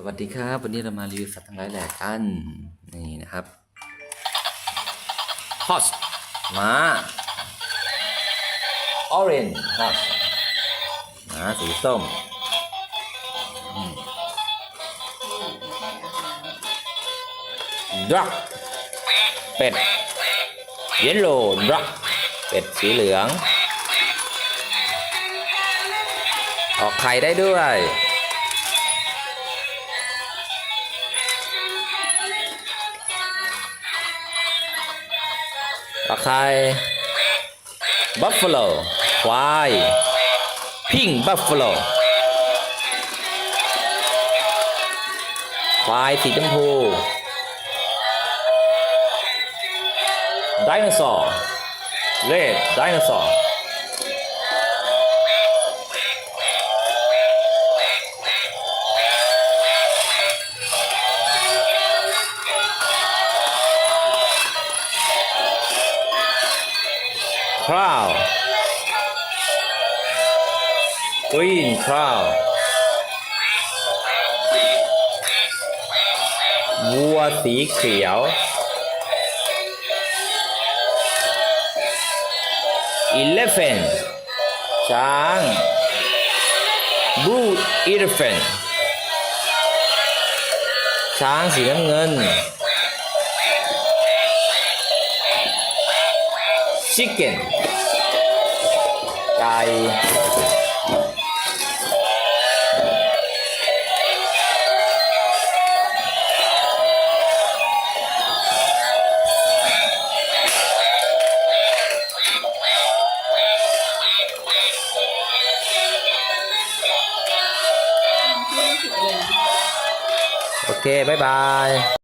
สวัสดีครับ วันนี้เรามารีวิวสัตว์ทั้งหลายแหล่กันนี่นะครับ horse ม้า orange horse ม้าสีส้มอืม duck เป็ด yellow duck เป็ดสีเหลือง ออกไข่ได้ด้วย ตะไคร้บัฟฟาโลควายพิงบัฟฟาโลควายสีชมพูไดโนเสาร์เล ดไดโนเสาร์คราวกรีนคราววัวสีเขียว elephant ช้าง blue elephant ช้างสีน้ำเงิน chicken ไก่โอเคบ๊ายบาย